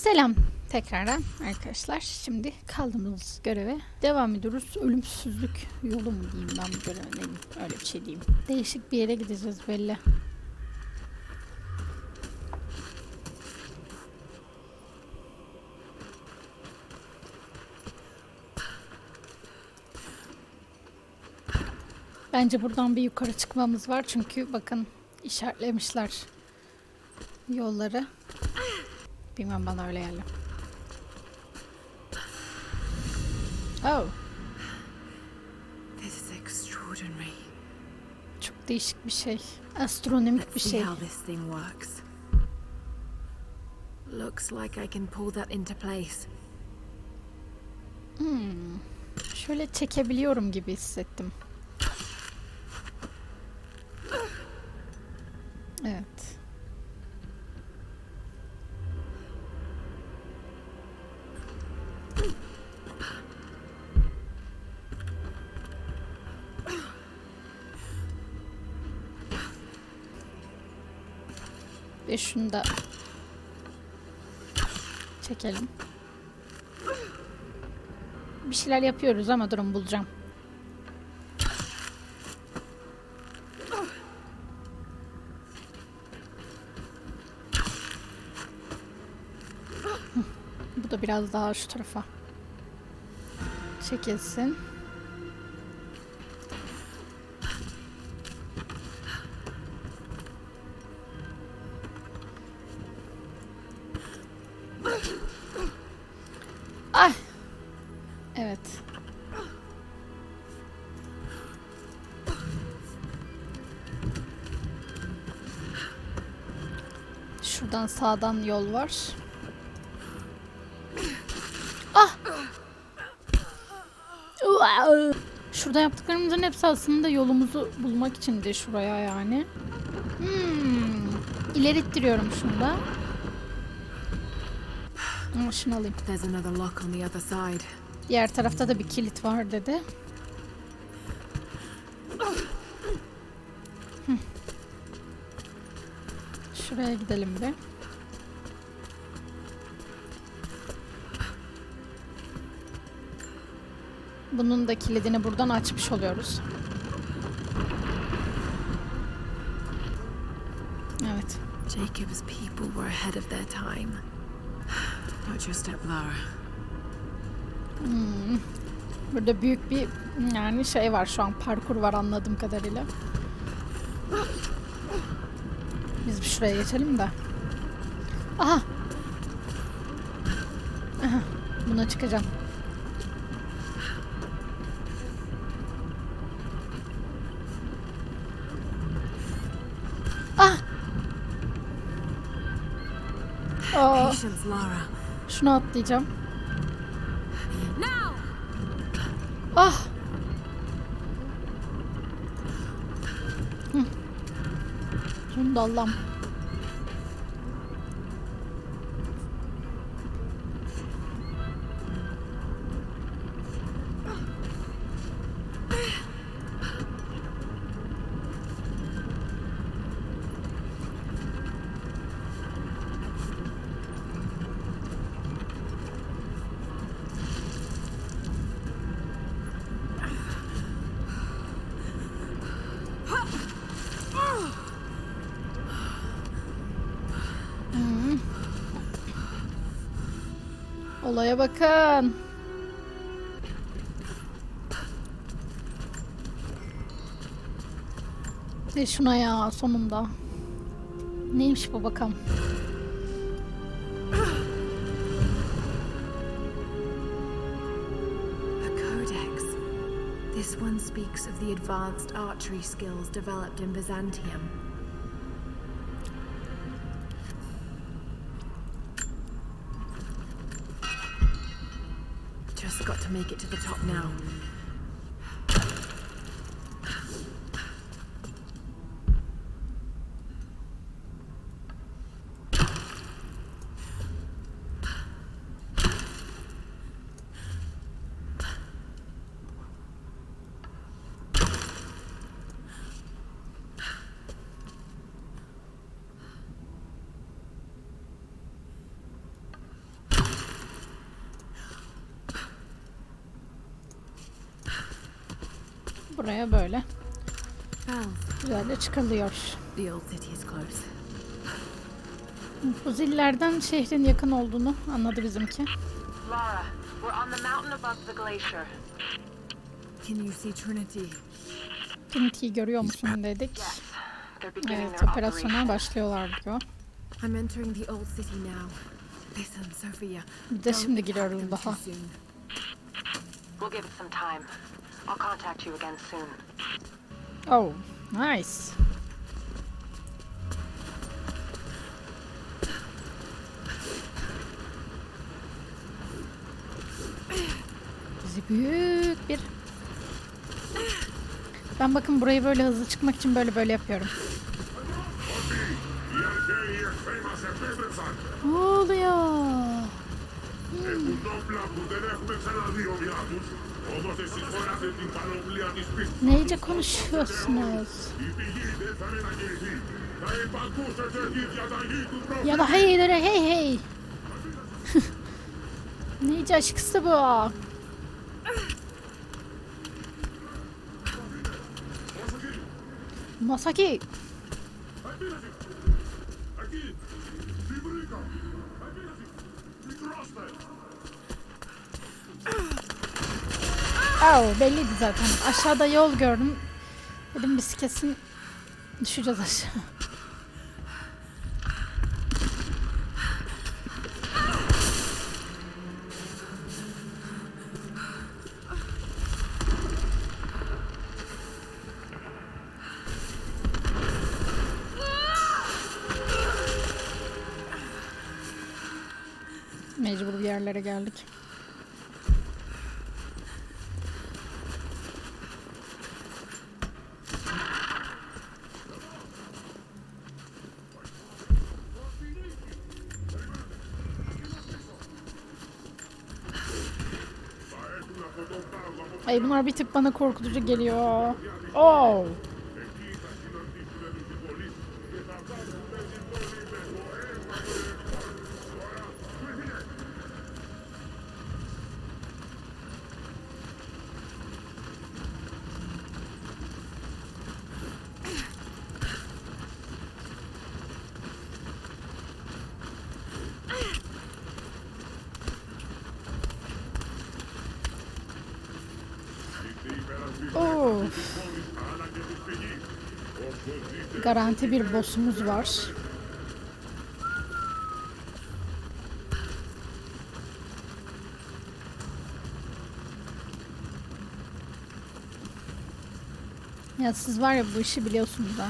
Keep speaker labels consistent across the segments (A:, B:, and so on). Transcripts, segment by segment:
A: Selam tekrardan arkadaşlar. Şimdi kaldığımız göreve devam ediyoruz. Ölümsüzlük yolu mu diyeyim ben bu göreve? Öyle bir şey diyeyim. Değişik bir yere gideceğiz belli. Bence buradan bir yukarı çıkmamız var. Çünkü bakın işaretlemişler yolları. Bilmem bana öyle geldi. Oh,
B: This is extraordinary.
A: çok değişik bir şey. Astronomik bir şey.
B: how this thing works. Looks like I can pull that into place.
A: Şöyle çekebiliyorum gibi hissettim. Ve şunu da çekelim. Bir şeyler yapıyoruz ama durun bulacağım. Bu da biraz daha şu tarafa çekilsin. Şuradan sağdan yol var. Ah! Şurada yaptıklarımızın hepsi aslında yolumuzu bulmak içindi şuraya yani. Hmm. İleri ittiriyorum şunu da. Ama şunu alayım. Diğer tarafta da bir kilit var dedi. Şuraya gidelim bir. Bunun da kilidini buradan açmış oluyoruz. Evet.
B: Jacob's people were ahead of their time. Not your step, Lara.
A: Burada büyük bir yani şey var şu an parkur var anladığım kadarıyla. Biz bir şuraya geçelim de. Aha. Aha. Buna çıkacağım. Ah. Aa, şunu atlayacağım. Ah. Sonunda Olaya bakın. E şuna ya sonunda. Neymiş bu bakalım.
B: This one speaks of the advanced archery skills developed in Byzantium. Make it to the top now.
A: Buraya böyle
B: Bells.
A: güzel de çıkılıyor.
B: The old city is close.
A: Bu zillerden şehrin yakın olduğunu anladı bizimki.
C: Lara, we're on the mountain above the glacier.
B: Can you see Trinity?
A: Trinity'yi görüyor musun dedik. Evet operasyona başlıyorlar diyor.
B: I'm entering the old city now. Listen, Sophia.
A: Bir de şimdi giriyoruz daha.
C: We'll give it some time. I'll contact you again soon.
A: Oh nice. Bizi büyük bir... Ben bakın burayı böyle hızlı çıkmak için böyle böyle yapıyorum. Ne oluyor? Neyce konuşuyorsunuz? Ya da hey hey hey. Neyce aşkısı bu? Masaki. Oh, belliydi zaten. Aşağıda yol gördüm. Dedim biz kesin düşeceğiz aşağı. Mecbur bir yerlere geldik. Ay bunlar bir tık bana korkutucu geliyor. Oh. Garanti bir boss'umuz var. Ya siz var ya bu işi biliyorsunuz ha.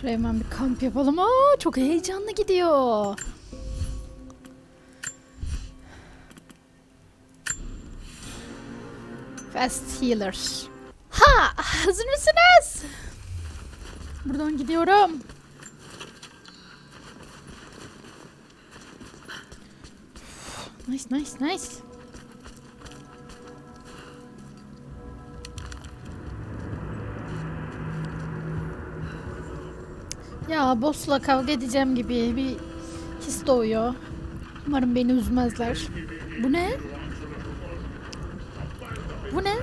A: Şuraya hemen bir kamp yapalım. Aa, çok heyecanlı gidiyor. Fast Healer. Ha! Hazır mısınız? Buradan gidiyorum. Nice, nice, nice. Ya boss'la kavga edeceğim gibi bir his doğuyor. Umarım beni üzmezler. Bu ne? Bu ne?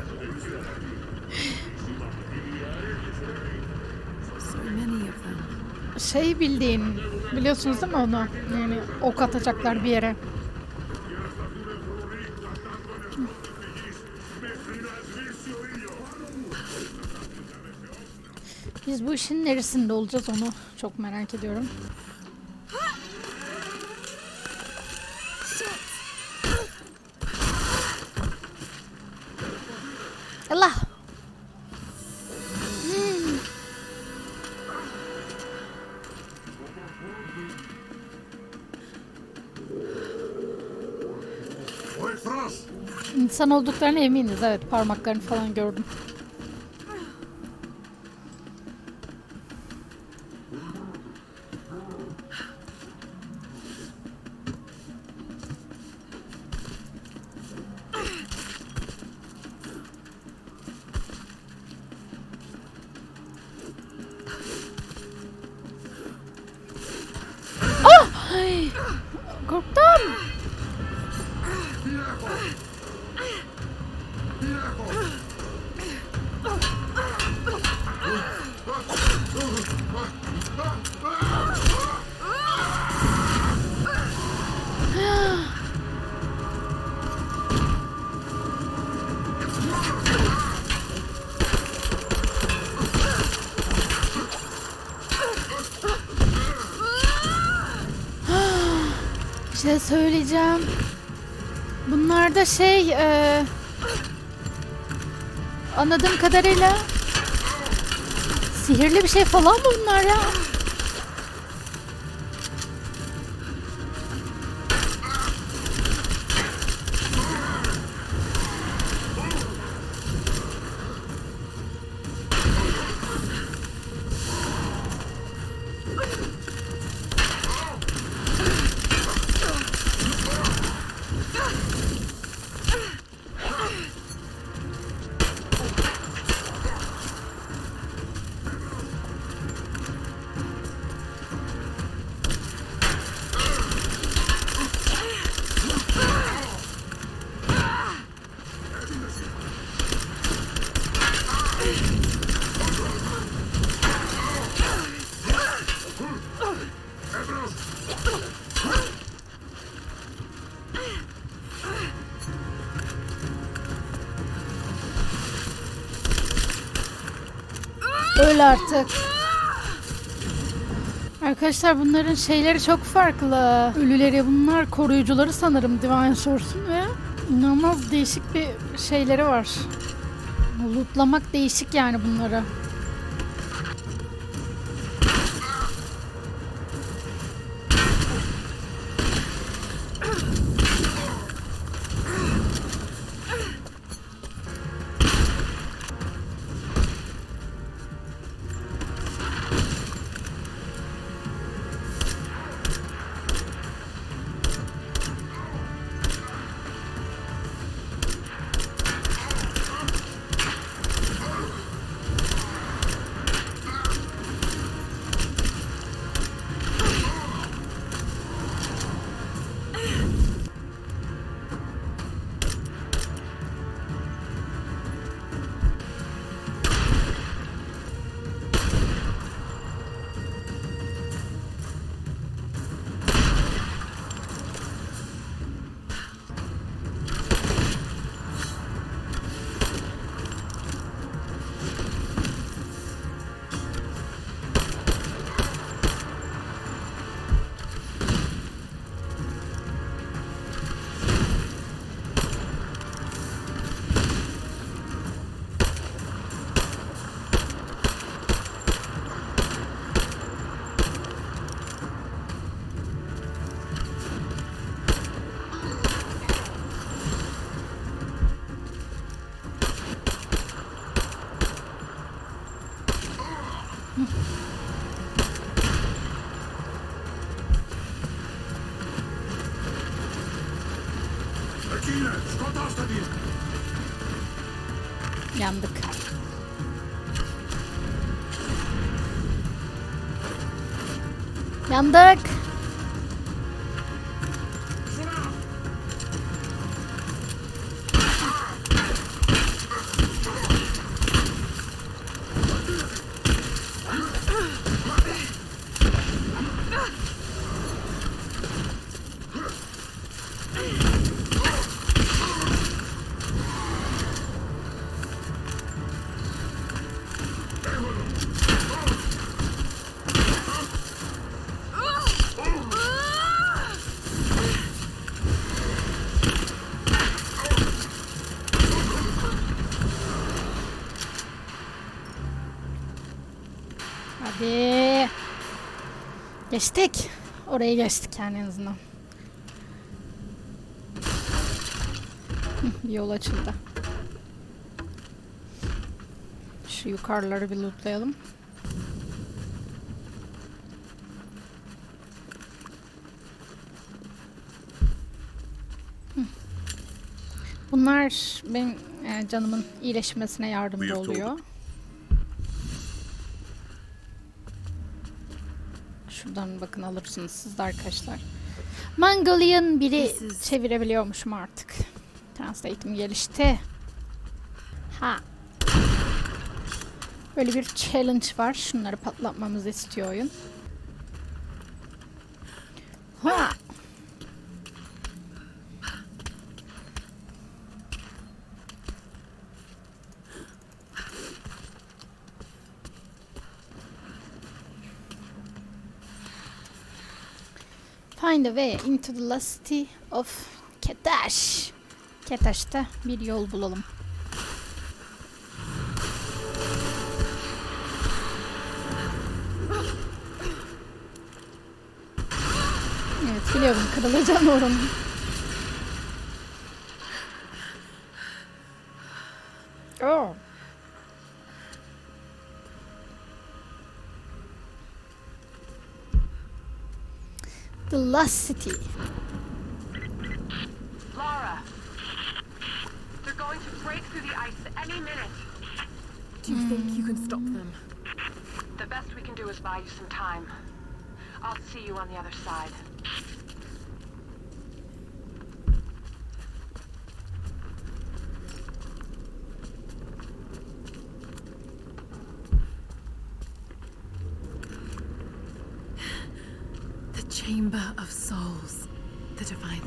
B: So many of them.
A: Şey bildiğin, biliyorsunuz değil mi onu? Yani ok atacaklar bir yere. Biz bu işin neresinde olacağız onu çok merak ediyorum. İnsan olduklarına eminiz. Evet parmaklarını falan gördüm. Şey söyleyeceğim. Bunlar da şey e, anladığım kadarıyla sihirli bir şey falan mı bunlar ya? Öyle artık. Arkadaşlar bunların şeyleri çok farklı. Ölüleri bunlar koruyucuları sanırım Divine Source'un ve inanılmaz değişik bir şeyleri var. Lootlamak değişik yani bunları. Yandık. Yandık. Geçtik. Orayı geçtik yani en azından. Yol açıldı. Şu yukarıları bir lootlayalım. Bunlar benim e, canımın iyileşmesine yardımcı oluyor. Şuradan bakın alırsınız siz de arkadaşlar. Mongolian biri çevirebiliyormuşum artık. Translate'im gelişti. Ha. Böyle bir challenge var. Şunları patlatmamızı istiyor oyun. Ha. Find a way into the lost city of Ketash. Ketash'ta bir yol bulalım. Evet biliyorum kırılacağını oranın. Oh. The Lost City.
C: Lara! They're going to break through the ice any minute.
B: Do you think you can stop them?
C: The best we can do is buy you some time. I'll see you on the other side.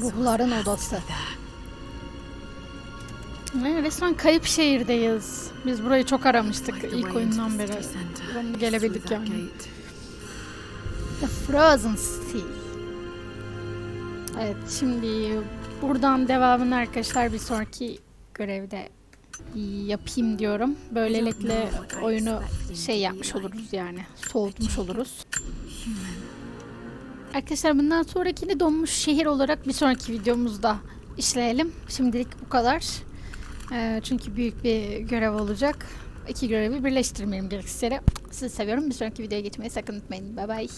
A: Ruhların odası. Ne, resmen kayıp şehirdeyiz. Biz burayı çok aramıştık ilk oyundan
B: the
A: beri.
B: through
A: gelebildik yani. The Frozen City. Evet şimdi buradan devamını arkadaşlar bir sonraki görevde yapayım diyorum. Böylelikle oyunu şey yapmış oluruz yani soğutmuş oluruz. Arkadaşlar bundan sonrakini donmuş şehir olarak bir sonraki videomuzda işleyelim. Şimdilik bu kadar. Ee, çünkü büyük bir görev olacak. İki görevi birleştirmeyelim gerekirse. Sizi seviyorum. Bir sonraki videoya geçmeyi sakın unutmayın. Bye bye.